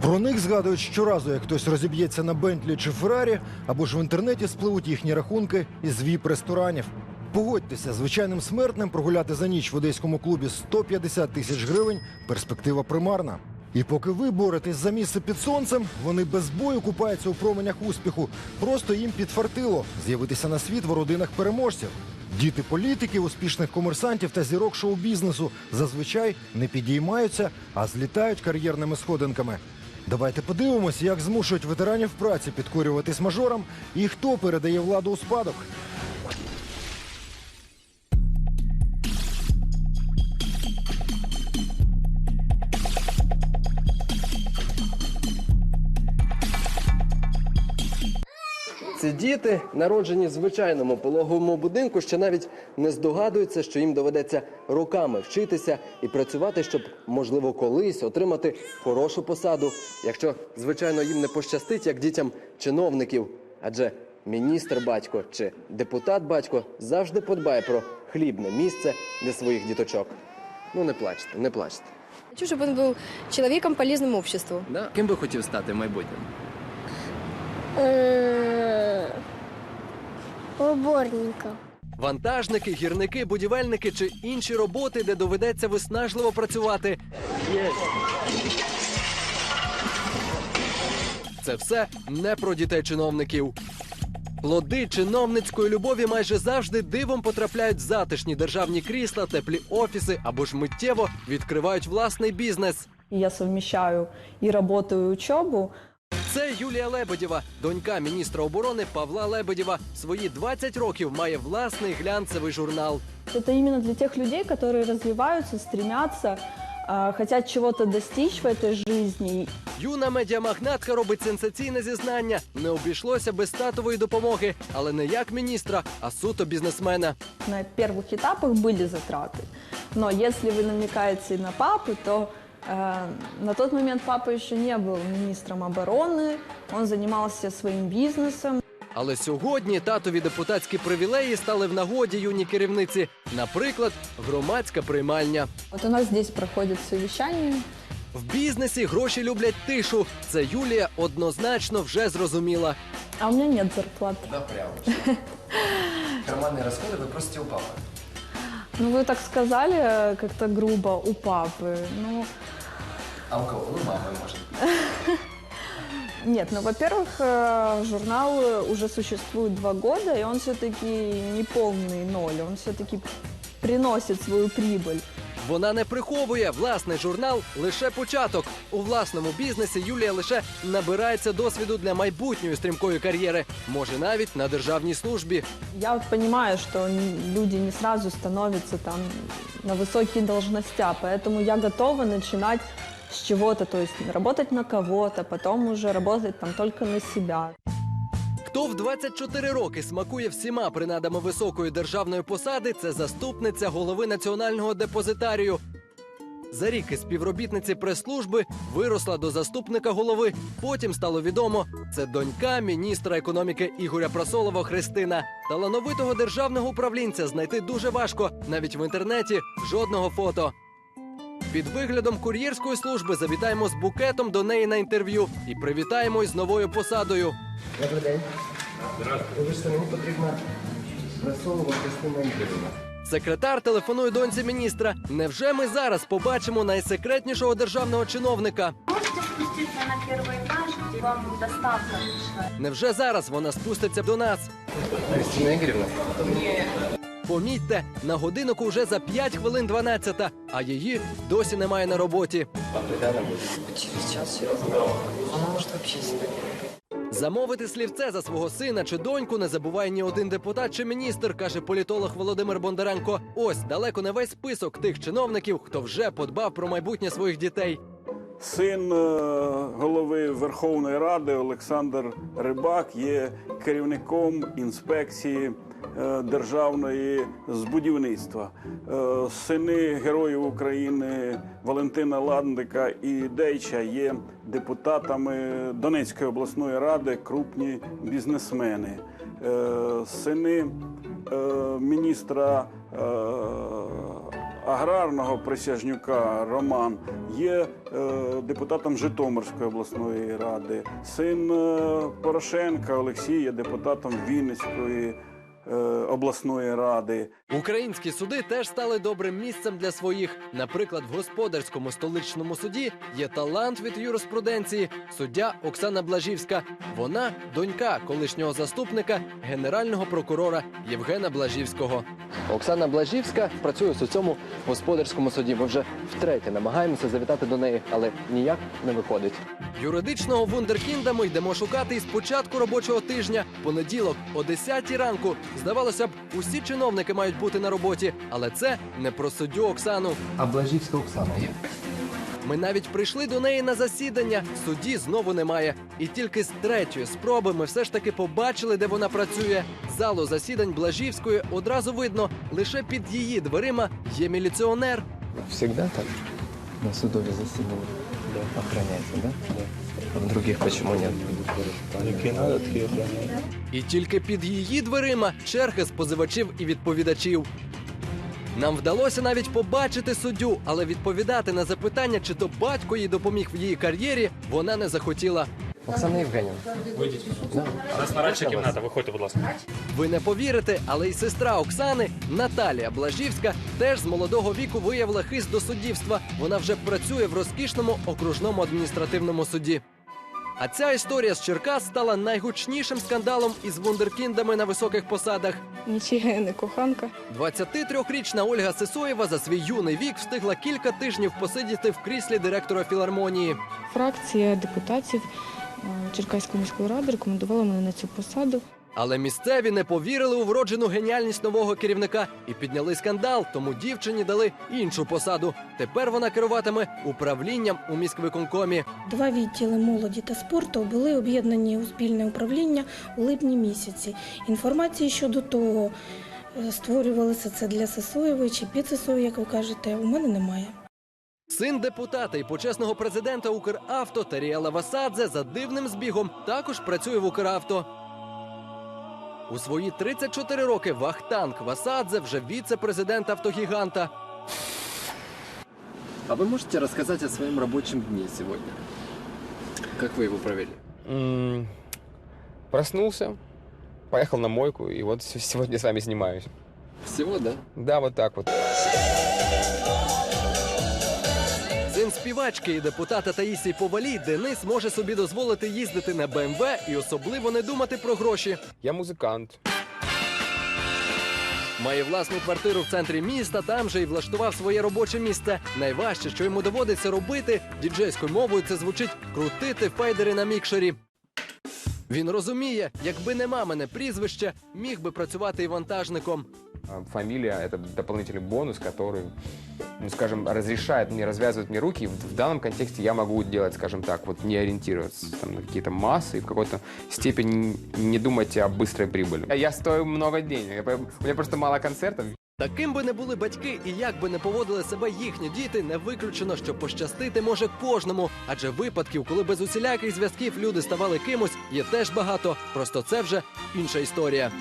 Про них згадують щоразу, як хтось розіб'ється на Бентлі чи Феррарі, або ж в інтернеті спливуть їхні рахунки із віп ресторанів. Погодьтеся, звичайним смертним прогуляти за ніч в одеському клубі 150 тисяч гривень перспектива примарна. І поки ви боретесь за місце під сонцем, вони без бою купаються у променях успіху. Просто їм підфартило з'явитися на світ в родинах переможців. Діти політиків, успішних комерсантів та зірок шоу-бізнесу зазвичай не підіймаються, а злітають кар'єрними сходинками. Давайте подивимося, як змушують ветеранів праці підкорюватись мажорам і хто передає владу у спадок. Ці діти, народжені в звичайному пологовому будинку, ще навіть не здогадуються, що їм доведеться роками вчитися і працювати, щоб, можливо, колись отримати хорошу посаду, якщо, звичайно, їм не пощастить, як дітям чиновників. Адже міністр батько чи депутат батько завжди подбає про хлібне місце для своїх діточок. Ну не плачте, не плачте. Хочу, чтобы он был человеком, полезным обществу. Да? Ким би хотів стати в майбутньому? Е, Уборником. Вантажники, гірники, будівельники чи інші роботи, де доведеться виснажливо працювати. Це все не про дітей чиновників. Плоди чиновницької любові майже завжди дивом потрапляють в затишні державні крісла, теплі офіси або ж миттєво відкривають власний бізнес. Я совмещаю и работу, и учебу. Це Юлія Лебедєва, донька міністра оборони Павла Лебедєва. Свої 20 років має власний глянцевий журнал. Это именно для тех людей, которые развиваются, стремятся, а, хотят чего-то достичь в этой жизни. Юна медіамагнатка робить сенсаційне зізнання. Не обійшлося без татової допомоги, але не як міністра, а суто бізнесмена. На первых этапах были затраты. Но если вы намекаете на папу, то э, на тот момент папа еще не был министром обороны, он занимался своим бизнесом. Але сьогодні татові депутатські привілеї стали в нагоді юній керівниці. Наприклад, громадська приймальня. Вот у нас здесь проходит совещание. В бізнесі гроші люблять тишу. Це Юлія однозначно вже зрозуміла. А у меня нет зарплаты. Да, прямо. Карманні розходи ви просите у папи. Ну, вы так сказали э, как-то грубо у папы. Ну, А у кого? Ну, мами може. Нет, ну, во-первых, э, журнал э, уже существует два года, и он все-таки не полный ноль, он все-таки приносит свою прибыль. Вона не приховує власний журнал лише початок. У власному бізнесі Юлія лише набирається досвіду для майбутньої стрімкої кар'єри, може навіть на державній службі. Я понимаю, что н- люди не сразу становятся там на высокие должностя, поэтому я готова начинать с чего-то, то есть на кого-то, потом уже работать там только на себя. Хто в 24 роки смакує всіма принадами високої державної посади, це заступниця голови національного депозитарію. За рік із співробітниці прес-служби виросла до заступника голови. Потім стало відомо, це донька міністра економіки Ігоря Просолова Христина. Талановитого державного управлінця знайти дуже важко. Навіть в інтернеті жодного фото. Під виглядом кур'єрської служби завітаємо з букетом до неї на інтерв'ю і привітаємо із новою посадою. Добрий день. Здравствуйте. Вибачте, мені Христина Секретар телефонує доньці міністра. Невже ми зараз побачимо найсекретнішого державного чиновника? Можете спуститься на первый этаж, где вам доставка пришла. Невже зараз вона спуститься до нас? Христина Ігорівна? Помітьте, на годиннику вже за 5 хвилин 12, а її досі немає на роботі. Замовити слівце за свого сина чи доньку не забуває ні один депутат чи міністр, каже політолог Володимир Бондаренко. Ось далеко не весь список тих чиновників, хто вже подбав про майбутнє своїх дітей. Син е, голови Верховної Ради Олександр Рибак є керівником інспекції е, державної з будівництва. Е, Сини Героїв України Валентина Ландика і Дейча є депутатами Донецької обласної ради, крупні бізнесмени. Сини міністра аграрного присяжнюка Роман є е, депутатом Житомирської обласної ради. Син е, Порошенка Олексій є депутатом Вінницької обласної ради. Українські суди теж стали добрим місцем для своїх. Наприклад, в господарському столичному суді є талант від юриспруденції суддя Оксана Блажівська. Вона донька колишнього заступника генерального прокурора Євгена Блажівського. Оксана Блажівська працює у цьому господарському суді. Ми вже втретє намагаємося завітати до неї, але ніяк не виходить. Юридичного вундеркінда ми йдемо шукати із початку робочого тижня. Понеділок о 10 ранку. Здавалося б, усі чиновники мають бути на роботі, але це не про суддю Оксану. А Блажівська Оксана є? Ми навіть прийшли до неї на засідання. Судді знову немає. І тільки з третьої спроби ми все ж таки побачили, де вона працює. Залу засідань Блажівської одразу видно. Лише під її дверима є міліціонер. Всегда так? На судові засідання Да. охраняється, да? Да. А в других почему нет? Які надо, такі охраняют. І тільки під її дверима черги з позивачів і відповідачів. Нам вдалося навіть побачити суддю, але відповідати на запитання, чи то батько їй допоміг в її кар'єрі, вона не захотіла. Оксана Євгенівна. У нас нарадча кімната, виходьте, будь ласка. Ви не повірите, але й сестра Оксани Наталія Блажівська теж з молодого віку виявила хист до суддівства. Вона вже працює в розкішному окружному адміністративному суді. А ця історія з Черкас стала найгучнішим скандалом із вундеркіндами на високих посадах. Нічия не коханка. 23-річна Ольга Сисоєва за свій юний вік встигла кілька тижнів посидіти в кріслі директора філармонії. Фракція депутатів Черкаської міської ради рекомендувала мене на цю посаду. Але місцеві не повірили у вроджену геніальність нового керівника і підняли скандал. Тому дівчині дали іншу посаду. Тепер вона керуватиме управлінням у міськвиконкомі. Два відділи молоді та спорту були об'єднані у спільне управління у липні місяці. Інформації щодо того, е, створювалося це для Сесоєвої чи під Сесоєвої, як ви кажете, у мене немає. Син депутата і почесного президента Укравто Таріела Васадзе за дивним збігом також працює в Укравто. У свої 34 роки Вахтанг Васадзе вже віце-президент автогіганта. А вы можете рассказать о своем рабочем дне сегодня? Как вы его провели? М, Проснулся, поехал на мойку, и вот с- сегодня с вами снимаюсь. Всего, да? Да, вот так вот. Син співачки і депутата Таїсії Повалій Денис може собі дозволити їздити на БМВ і особливо не думати про гроші. Я музикант. Має власну квартиру в центрі міста, там же й влаштував своє робоче місце. Найважче, що йому доводиться робити, діджейською мовою це звучить крутити файдери на мікшері. Він розуміє, якби не мамине прізвище, міг би працювати і вантажником. А Фамилия — это дополнительный бонус, который, ну, скажем, разрешает мне, развязывает мне руки. И в в данном контексте я могу делать, скажем так, вот не ориентироваться там, на какие-то массы и в какой-то степени не думать о быстрой прибыли. Я стою много денег, я по- у меня просто мало концертов. Таким би не були батьки, і як би не поводили себе їхні діти, не виключено, що пощастити може кожному. Адже випадків, коли без усіляких зв'язків люди ставали кимось, є теж багато. Просто це вже інша історія.